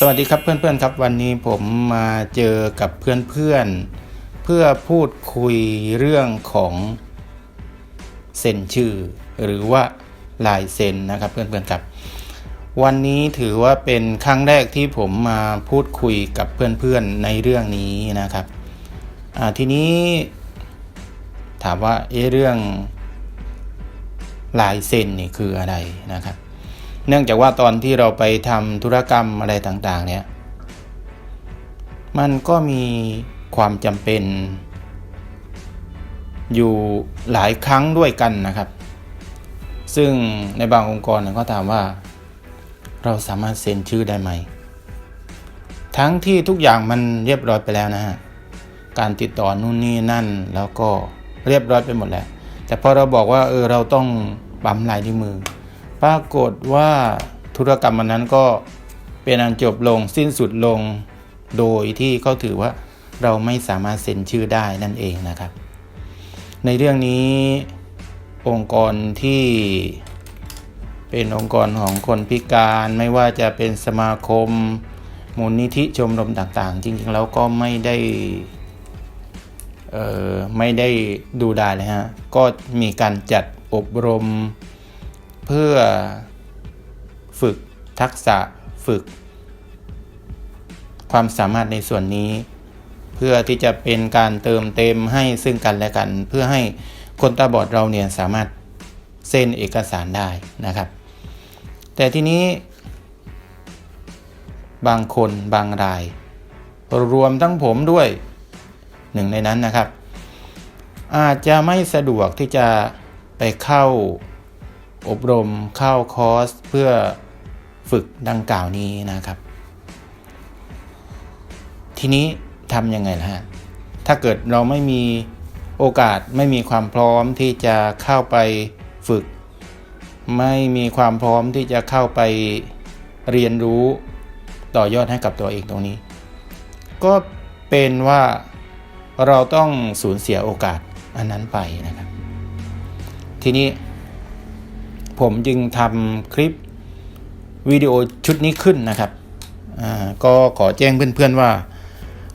สวัสดีครับเพื่อนๆครับวันนี้ผมมาเจอกับเพื่อนๆ เพื่อพูดคุยเรื่องของเซ็นชื่อ หรือว่าลายเซ็นนะครับเพื่อนๆครับ วันนี้ถือว่าเป็นครั้งแรกที่ผมมาพูดคุยกับเพื่อนๆในเรื่องนี้นะครับทีนี้ถามว่าเอเรื่องลายเซ็นนี่คืออะไรนะครับ เนื่องจากว่าตอนที่เราไปทำธุรกรรมอะไรต่างๆเนี่ย มันก็มีความจำเป็น อยู่หลายครั้งด้วยกันนะครับ ซึ่งในบางองค์กรนะก็ถามว่า เราสามารถเซ็นชื่อได้ไหม ทั้งที่ทุกอย่างมันเรียบร้อยไปแล้วนะฮะ การติดต่อนู่นนี่นั่นแล้วก็เรียบร้อยไปหมดแล้ว แต่พอเราบอกว่าเออเราต้องปั๊มลายนิ้วมือ ปรากฏว่าธุรกรรมมันนั้นก็เป็นอันจบลงสิ้นสุดลง โดยที่เขาถือว่าเราไม่สามารถเซ็นชื่อได้นั่นเองนะครับ ในเรื่องนี้องค์กรที่เป็นองค์กรของคนพิการไม่ว่าจะเป็นสมาคมมูลนิธิชมรมต่างๆ จริงๆแล้วก็ไม่ได้ไม่ได้ดูได้เลยฮะ ก็มีการจัดอบรม เพื่อฝึกทักษะฝึก ความสามารถในส่วนนี้ เพื่อที่จะเป็นการเติมเต็มให้ซึ่งกันและกัน เพื่อให้คนตาบอดเราเนี่ยสามารถเซ็นเอกสารได้นะครับ แต่ทีนี้ บางคนบางราย รวมทั้งผมด้วยหนึ่งในนั้นนะครับ อาจจะไม่สะดวกที่จะไปเข้า อบรมเข้าคอร์สเพื่อฝึกดังกล่าวนี้นะครับ ทีนี้ทำยังไงล่ะฮะถ้าเกิดเราไม่มีโอกาสไม่มีความพร้อมที่จะเข้าไปฝึก ไม่มีความพร้อมที่จะเข้าไปเรียนรู้ต่อยอดให้กับตัวเองตรงนี้ ก็เป็นว่าเราต้องสูญเสียโอกาสอันนั้นไปนะครับ ทีนี้ ผมจึงทำคลิปวิดีโอชุดนี้ขึ้นนะครับอ่าก็ขอแจ้งเพื่อนๆว่า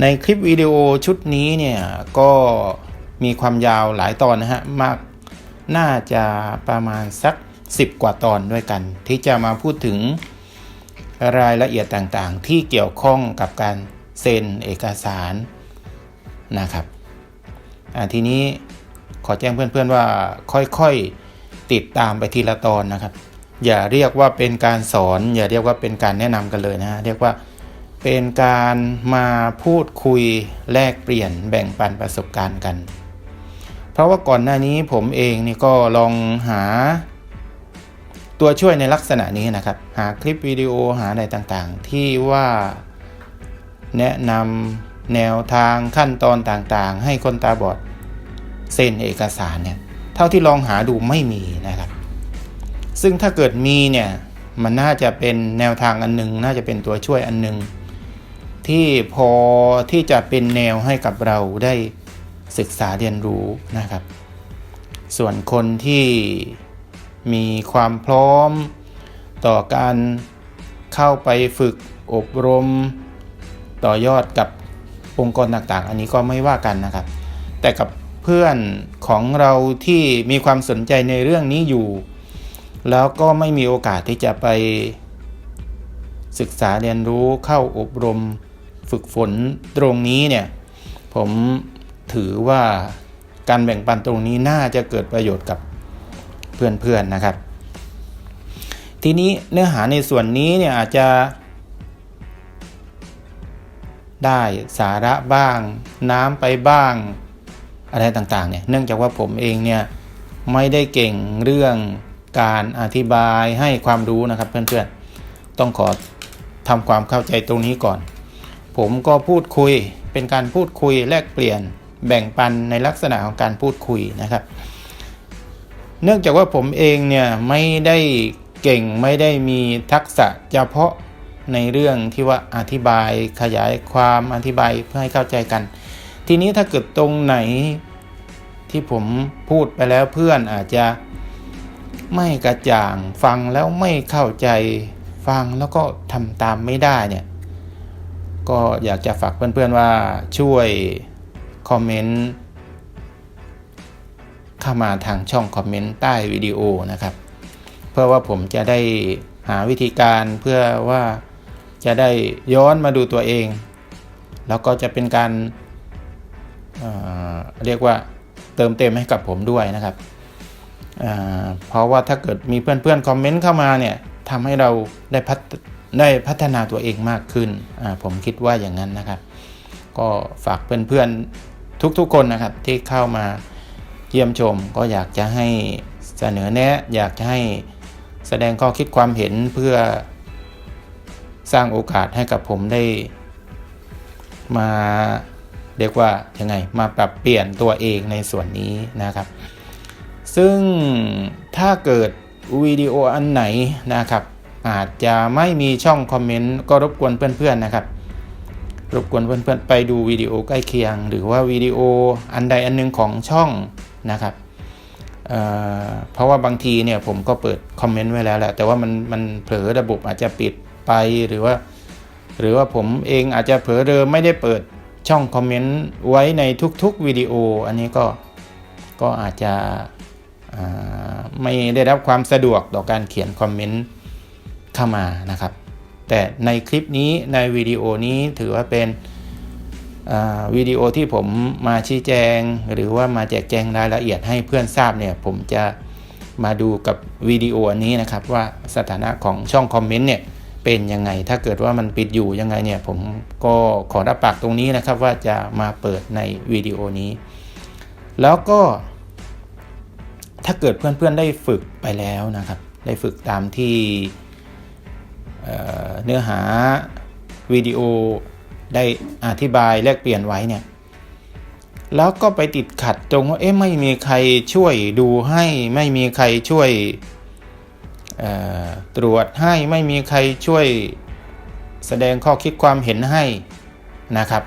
ในคลิปวิดีโอชุดนี้เนี่ยก็มีความยาวหลายตอนนะฮะมากน่าจะประมาณสัก 10 กว่าตอนด้วยกัน ที่จะมาพูดถึงรายละเอียดต่างๆ ที่เกี่ยวข้องกับการเซ็นเอกสารนะครับอ่าทีนี้ขอแจ้งเพื่อนๆว่าค่อยๆ ติดตามไปทีละตอนนะครับ อย่าเรียกว่าเป็นการสอน อย่าเรียกว่าเป็นการแนะนำกันเลยนะฮะเรียกว่าเป็นการมาพูดคุยแลกเปลี่ยนแบ่งปันประสบการณ์กัน เพราะว่าก่อนหน้านี้ผมเองนี่ก็ลองหา ตัวช่วยในลักษณะนี้นะครับ หาคลิปวิดีโอหาอะไรต่างๆ ที่ว่าแนะนำแนวทางขั้นตอนต่างๆ ให้คนตาบอดเซ็นเอกสารเนี่ย ท่าที่ลองหาดูไม่มีนะครับ ซึ่งถ้าเกิดมีเนี่ยมันน่าจะเป็นแนวทางอันหนึง น่าจะเป็นตัวช่วยอันหนึง ที่พอที่จะเป็นแนวให้กับเราได้ศึกษาเรียนรู้นะครับ ส่วนคนที่มีความพร้อมต่อการเข้าไปฝึกอบรม ต่อยอดกับองค์กรต่างๆ อันนี้ก็ไม่ว่ากันนะครับ แต่กับเพื่อน ของเราที่มีความสนใจในเรื่องนี้อยู่ แล้วก็ไม่มีโอกาสที่จะไปศึกษาเรียนรู้เข้าอบรมฝึกฝนตรงนี้เนี่ย ผมถือว่าการแบ่งปันตรงนี้น่าจะเกิดประโยชน์กับเพื่อนๆนะครับ ทีนี้เนื้อหาในส่วนนี้เนี่ยอาจจะได้สาระบ้าง น้ำไปบ้าง อะไรต่างๆเนี่ยเนื่องจากว่าผมเองเนี่ยไม่ได้เก่งเรื่องการอธิบายให้ความรู้นะครับเพื่อนๆต้องขอทำความเข้าใจตรงนี้ก่อน ผมก็พูดคุยเป็นการพูดคุยแลกเปลี่ยนแบ่งปันในลักษณะของการพูดคุยนะครับ เนื่องจากว่าผมเองเนี่ยไม่ได้เก่งไม่ได้มีทักษะเฉพาะในเรื่องที่ว่าอธิบายขยายความอธิบายเพื่อให้เข้าใจกัน ทีนี้ถ้าเกิดตรงไหนที่ผมพูดไปแล้วเพื่อนอาจจะไม่กระจ่างฟังแล้วไม่เข้าใจฟังแล้วก็ทำตามไม่ได้เนี่ย ก็อยากจะฝากเพื่อนๆว่าช่วยคอมเมนต์เข้ามาทางช่องคอมเมนต์ใต้วิดีโอนะครับ เพื่อว่าผมจะได้หาวิธีการเพื่อว่าจะได้ย้อนมาดูตัวเอง แล้วก็จะเป็นการ เรียกว่าเติมเต็มให้กับผมด้วยนะครับเเพราะว่าถ้าเกิดมีเพื่อนๆคอมเมนต์เข้ามาเนี่ยทำให้เราได้พัฒได้พัฒนาตัวเองมากขึ้น ผมคิดว่าอย่างนั้นนะครับ ก็ฝากเพื่อนๆทุกๆคนนะครับที่เข้ามาเยี่ยมชม ก็อยากจะให้เสนอแนะ อยากจะให้แสดงข้อคิดความเห็นเพื่อสร้างโอกาสให้กับผมได้มา เรียกว่ายังไงมาปรับเปลี่ยนตัวเองในส่วนนี้นะครับ ซึ่งถ้าเกิดวิดีโออันไหนนะครับ อาจจะไม่มีช่องคอมเมนต์ก็รบกวนเพื่อนๆนะครับ รบกวนเพื่อนๆไปดูวิดีโอใกล้เคียง หรือว่าวิดีโออันใดอันหนึงของช่องนะครับเเพราะว่าบางทีเนี่ยผมก็เปิดคอมเมนต์ไว้แล้วแหละแต่ว่ามันมันเผลอระบบอาจจะปิดไปหรือว่า หรือว่าผมเองอาจจะเผลอเดิมไม่ได้เปิด ช่องคอมเมนต์ไว้ในทุกๆวิดีโอ อันนี้ก็ก็อาจจะไม่ได้รับความสะดวกต่อการเขียนคอมเมนต์เข้ามานะครับ แต่ในคลิปนี้ในวิดีโอนี้ถือว่าเป็นวิดีโอที่ผมมาชี้แจง หรือว่ามาแจกแจงรายละเอียดให้เพื่อนทราบเนี่ยผมจะมาดูกับวิดีโออันนี้นะครับว่าสถานะของช่องคอมเมนต์เนี่ย เป็นยังไง ถ้าเกิดว่ามันปิดอยู่ยังไงเนี่ย ผมก็ขอรับปากตรงนี้นะครับ ว่าจะมาเปิดในวิดีโอนี้ แล้วก็ถ้าเกิดเพื่อนๆได้ฝึกไปแล้วนะครับ ได้ฝึกตามที่เเนื้อหาวิดีโอได้อธิบายแลกเปลี่ยนไว้เนี่ย แล้วก็ไปติดขัดตรงว่าเอ๊ะไม่มีใครช่วยดูให้ ไม่มีใครช่วย ตรวจให้ไม่มีใครช่วยแสดงข้อคิดความเห็นให้นะครับ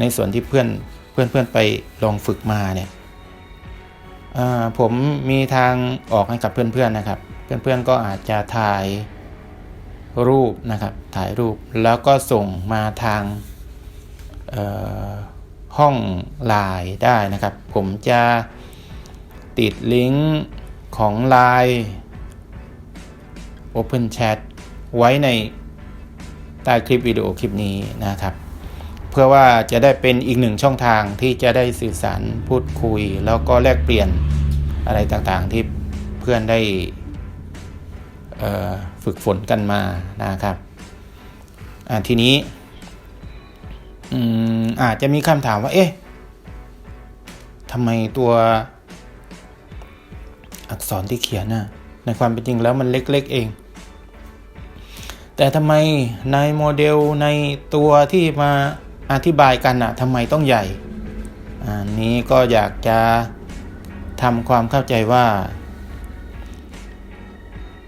ในส่วนที่เพื่อนเพื่อนเพื่อนไปลองฝึกมาเนี่ยผมมีทางออกให้กับเพื่อนๆนะครับ เพื่อนๆก็อาจจะถ่ายรูปนะครับ ถ่ายรูปแล้วก็ส่งมาทางห้องไลน์ได้นะครับ ผมจะติดลิงก์ของ Line Open Chat ไว้ในใต้คลิปวิดีโอคลิปนี้นะครับ เพื่อว่าจะได้เป็นอีกหนึ่งช่องทางที่จะได้สื่อสารพูดคุย แล้วก็แลกเปลี่ยนอะไรต่างๆที่เพื่อนได้ฝึกฝนกันมานะครับทีนี้อืมอาจจะมีคำถามว่า เอ๊ะทำไมตัวอักษรที่เขียนน่ะในความเป็นจริงแล้วมันเล็ก ๆ เอง แต่ทำไมในโมเดลในตัวที่มาอธิบายกันอะทำไมต้องใหญ่ อันนี้ก็อยากจะทำความเข้าใจว่า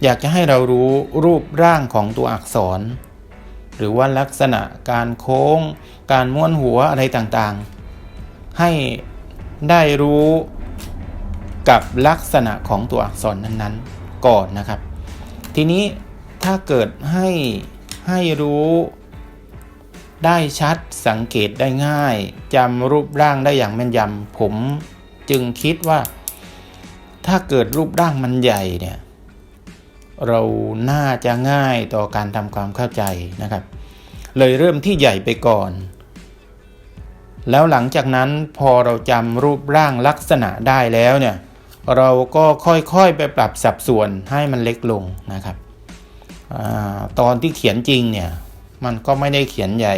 อยากจะให้เรารู้รูปร่างของตัวอักษร หรือว่าลักษณะการโค้ง การม้วนหัวอะไรต่างๆ ให้ได้รู้กับลักษณะของตัวอักษรนั้นๆ ก่อนนะครับ ทีนี้ ถ้าเกิดให้ให้รู้ได้ชัดสังเกตได้ง่ายจำรูปร่างได้อย่างแม่นยำผมจึงคิดว่า ถ้าเกิดรูปร่างมันใหญ่เนี่ยเราน่าจะง่ายต่อการทำความเข้าใจนะครับ เลยเริ่มที่ใหญ่ไปก่อน แล้วหลังจากนั้นพอเราจำรูปร่างลักษณะได้แล้วเนี่ยเราก็ค่อยๆไปปรับสัดส่วนให้มันเล็กลงนะครับ ตอนที่เขียนจริงเนี่ยมันก็ไม่ได้เขียนใหญ่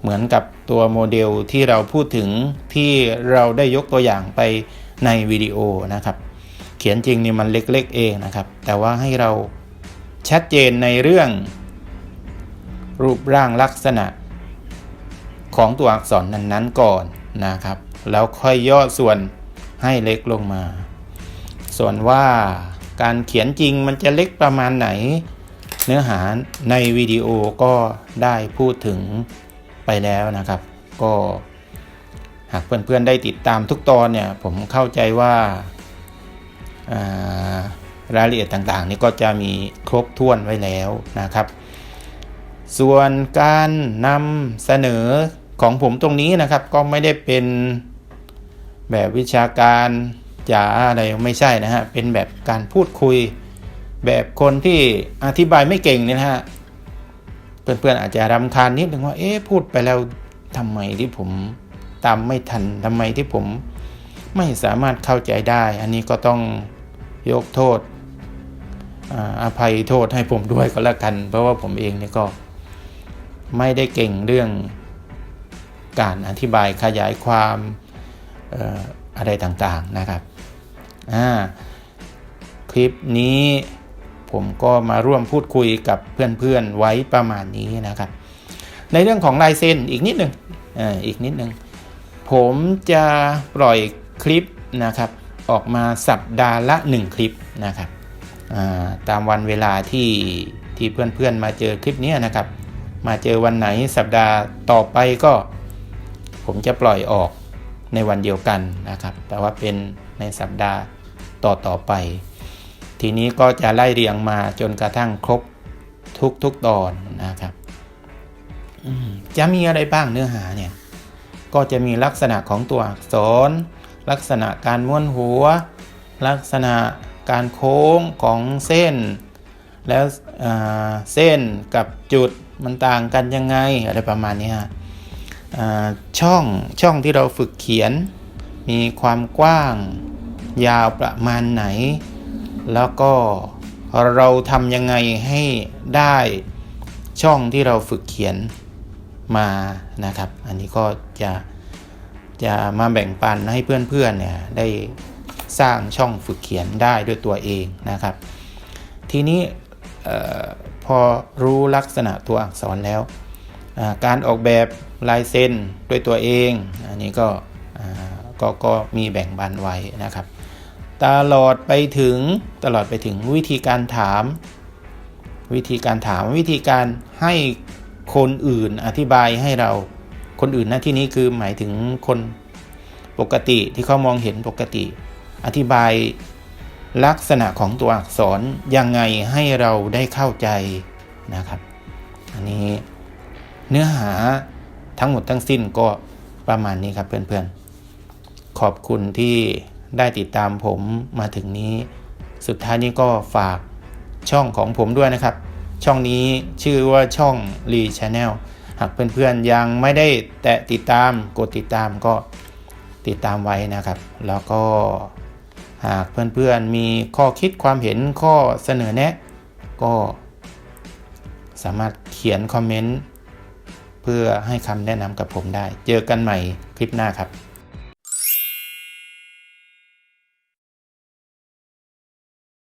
เหมือนกับตัวโมเดลที่เราพูดถึงที่เราได้ยกตัวอย่างไปในวิดีโอนะครับ เขียนจริงนี่มันเล็กๆเองนะครับ แต่ว่าให้เราชัดเจนในเรื่อง รูปร่างลักษณะ ของตัวอักษรนั้นๆก่อนนะครับ แล้วค่อยย่อส่วนให้เล็กลงมา ส่วนว่าการเขียนจริงมันจะเล็กประมาณไหน เนื้อหาในวิดีโอก็ได้พูดถึงไปแล้วนะครับ ก็หากเพื่อนๆได้ติดตามทุกตอนเนี่ยผมเข้าใจว่าารายละเอียดต่างๆ นี่ก็จะมีครบถ้วนไว้แล้วนะครับ ส่วนการนำเสนอของผมตรงนี้นะครับ ก็ไม่ได้เป็นแบบวิชาการจ๋าอะไรไม่ใช่นะฮะเป็นแบบการพูดคุย แบบคนที่อธิบายไม่เก่งเนี่ยนะฮะเพื่อนๆอาจจะรำคาญนิดนึงว่า เอ๊ะพูดไปแล้วทำไมที่ผมตามไม่ทันทำไมที่ผมไม่สามารถเข้าใจได้ อันนี้ก็ต้องยกโทษอาภัยโทษให้ผมด้วยก็แล้วกัน เพราะว่าผมเองเนี่ยก็ไม่ได้เก่งเรื่องการอธิบายขยายความเอ่ออะไรต่างๆนะครับอ่าคลิปนี้ ผมก็มาร่วมพูดคุยกับเพื่อนๆไว้ประมาณนี้นะครับ ในเรื่องของลายเซ็นอีกนิดหนึ่งอ่าอีกนิดหนึ่งผมจะปล่อยคลิปนะครับ ออกมาสัปดาห์ละ 1 คลิปนะครับตามวันเวลาที่ที่เพื่อนๆมาเจอคลิปนี้นะครับ มาเจอวันไหนสัปดาห์ต่อไปก็ ผมจะปล่อยออกในวันเดียวกันนะครับ แต่ว่าเป็นในสัปดาห์ต่อต่อไป ทีนี้ก็จะไล่เรียงมาจนกระทั่งครบทุกทุกตอนนะครับจะมีอะไรบ้างเนื้อหาเนี่ย ก็จะมีลักษณะของตัวอักษร ลักษณะการม้วนหัว ลักษณะการโค้งของเส้น แล้วเส้นกับจุดมันต่างกันยังไงอะไรประมาณนี้ฮะอ่าช่องช่องที่เราฝึกเขียน มีความกว้าง ยาวประมาณไหน แล้วก็เราทำยังไงให้ได้ช่องที่เราฝึกเขียนมานะครับ อันนี้ก็จะจะมาแบ่งปันให้เพื่อนๆเนี่ยได้สร้างช่องฝึกเขียนได้ด้วยตัวเองนะครับ ทีนี้พอรู้ลักษณะตัวอักษรแล้ว การออกแบบลายเซ็นด้วยตัวเอง อันนี้ก็ก็ก็มีแบ่งบันไว้นะครับ ตลอดไปถึงตลอดไปถึงวิธีการถาม วิธีการถามวิธีการให้คนอื่นอธิบายให้เราคนอื่นนะที่นี้คือหมายถึงคนปกติที่เขามองเห็นปกติ อธิบายลักษณะของตัวอักษรยังไงให้เราได้เข้าใจนะครับ อันนี้เนื้อหาทั้งหมดทั้งสิ้นก็ประมาณนี้ครับเพื่อนๆ ขอบคุณที่ ได้ติดตามผมมาถึงนี้ สุดท้ายนี้ก็ฝากช่องของผมด้วยนะครับ ช่องนี้ชื่อว่าช่องรีชาแนลหากเพื่อนๆยังไม่ได้แตะติดตามกดติดตามก็ติดตามไว้นะครับ แล้วก็หากเพื่อนๆมีข้อคิดความเห็นข้อเสนอแนะ ก็ สามารถเขียนคอมเมนต์เพื่อให้คำแนะนำกับผมได้ เจอกันใหม่คลิปหน้าครับ